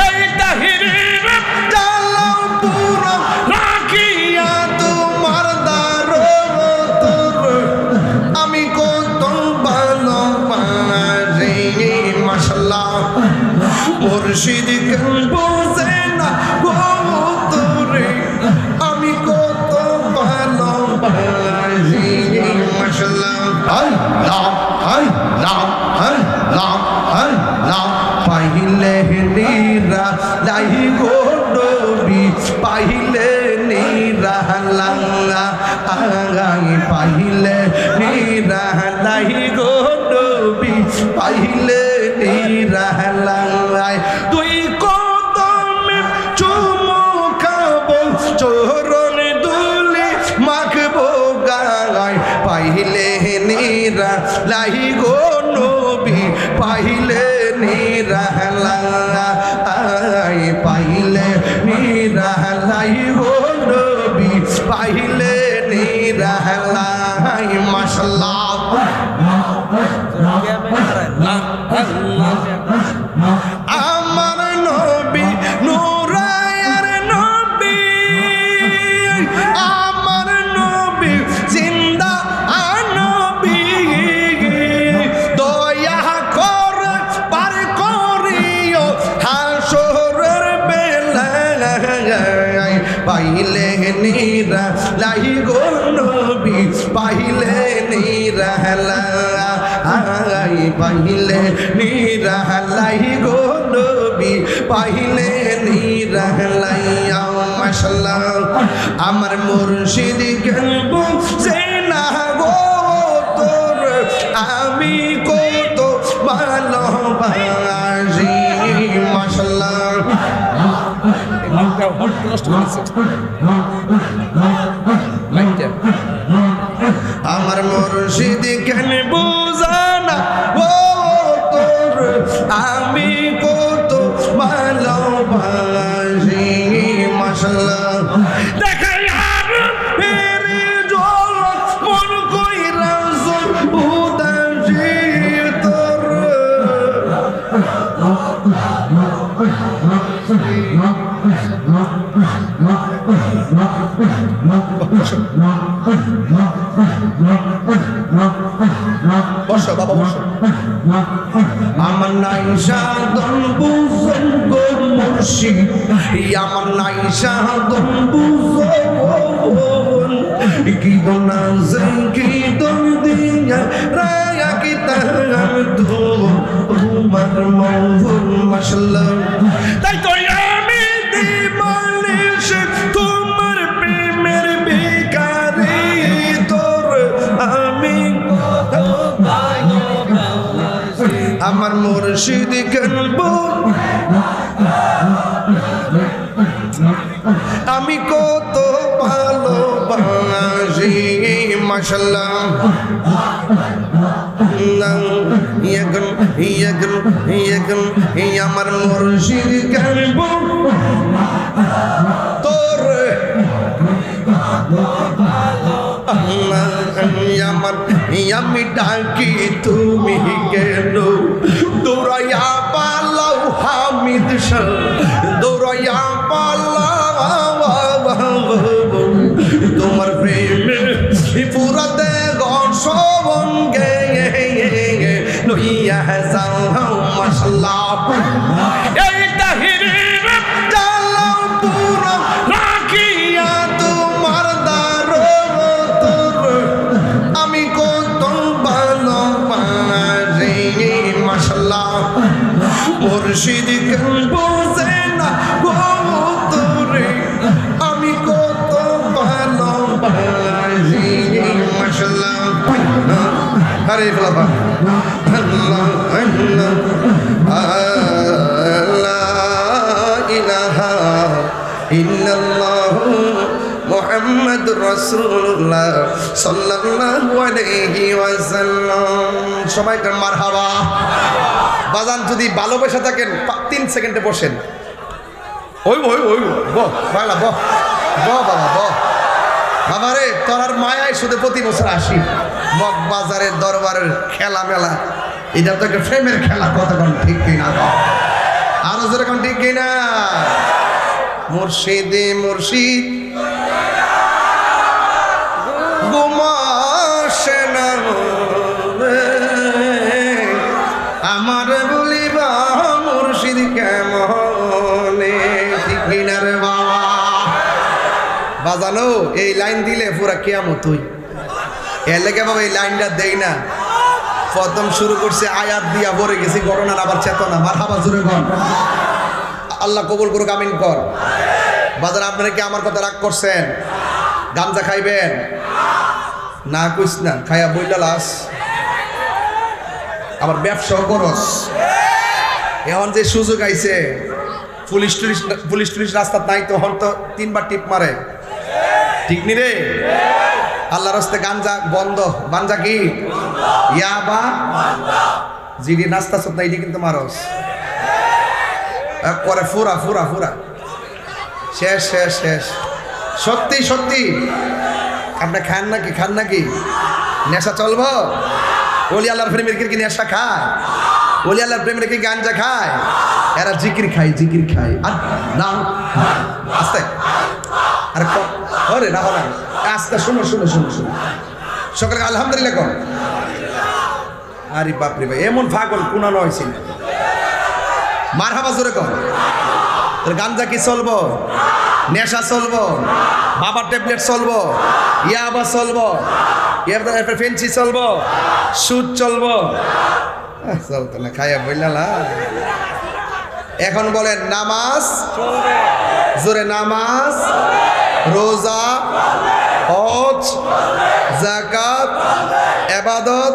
এই তাহিরের জ্বালাও পুরো রাখিয়া তোমার দারোতর আমি কত ভালো পারি মাসাল্লাহ মুর্শিদ বোঝে না তোরে আমি কত ভালো পারি মাসাল্লাহ আল্লাহ আল্লাহ আল্লাহ আল্লাহ লাই গো নবী পাইলে নিরা লাঙ্গা আগাই পাইলে নিরা লাই গো নবী পাইলে নিরা লাঙ্গাই তুই কদমে চুমু খাব, চোরণ দুলি মাখবো গায়। পাইলে নিরা লাই গো নবী পাইলে নিরা লাই পাইলে নিরাহলাই লাই গো নবী পাইলে নিরা লাই মাশাল্লাহ। পাইলে লাই গো নবী, পাইলে নিরা লাই পাইলে নিরা, লাই গো নবী, পাইলে আমার মুর্শিদ গল্প সে না গো তোর, আমি কত ভালোবাসি। আমার বসো, বাবা, বসো। আমার নাই সাধন বুঝন গো মুর্শিদ। আমার নাই সাধন বুঝন কি দোনা আমার মুর্শিদ আমি কত ভালোবাসি মাশাল্লাহ ইয়াগন ইয়াগন ইয়াগন আমার মুর্শিদ গল্প তোর আমার আমি ডাকি তুমি কেন এই তাহিরের জ্বালাও পুরো রাখিয়া তোমার দারোতর আমি কত ভালো পারি মাশাল্লাহ। মুর্শিদ আরে বাবা আল্লাহ আল্লাহ ইল্লাল্লাহ সবাইকে মারহাবা। বাজান যদি ভালোবাসা থাকেন তিন সেকেন্ডে বসেন। ওই ওই ওই বহ, বাংলা, বহ বহ, বাবা বাবা রে তোর আর মায়ায় শুধু প্রতি বছর আসি। মগ বাজারের দরবারের খেলা মেলা এটা তো একটা ফ্রেমের খেলা কতক্ষণ ঠিক কিনা। আরও জোরে কোন ঠিক কিনা? মুর্শিদে মুর্শিদ। আমার বলিবা মুর্শিদ কেমনে? বাজানো এই লাইন দিলে পুরা কেয়ামত তুই এর লেগে বাবা এই লাইনটা দেই না। প্রথম শুরু করছে, আয়াত দিয়া ভরে গেছি, ঘটনার আবার চেতনা। মার হাবা জুড়ে কর আল্লাহ কবুল করুক, আমিন কর। বাজার, আপনারা কি আমার কথা রাগ করছেন? গামজা খাইবেন? না কইস না, খাইয়া বইলা লাস আবার ব্যবসাও করস। এখন যে সুযোগ আইছে, পুলিশ টুলিশ পুলিশ টুলিশ রাস্তার নাই তো হন তো তিনবার টিপ মারে। ঠিক নি রে? আল্লাহ রাস্তে গাঞ্জা বন্ধ। বাঞ্জা কি? ইয়া বা? জিডি নাস্তা সব না কিন্তু মারস। করে ফুরা ফুরা ফুরা। শেষ শেষ শেষ। সত্যি সত্যি। আপনি খান নাকি? খান নাকি? নেশা চলবো? ওলি আল্লাহর প্রেমের কি নেশা খায়? ওলি আল্লাহর প্রেমের কি গাঞ্জা খায়? এরা জিকির খায় জিকির খায়। আর না। ওরে না না আস্তে শুনো শুনো শুনো শুনো। সকালে আলহামদুলিল্লাহ কর আরে বাপরে ভাই এমন পাগল কুনানো হয়েছিল মার হাবা জোরে কর তোর গাঞ্জা কি চলবো? নেশা চলবো? বাবার ট্যাবলেট চলবো? ইয়াবা চলবো? ইয়ার ফেন্সি চলবো? সুদ চলবো? আহ, চলতো না খাইয়া বললা এখন বলেন নামাজ? জোরে নামাজ? রোজা হজ জাকাত এবাদত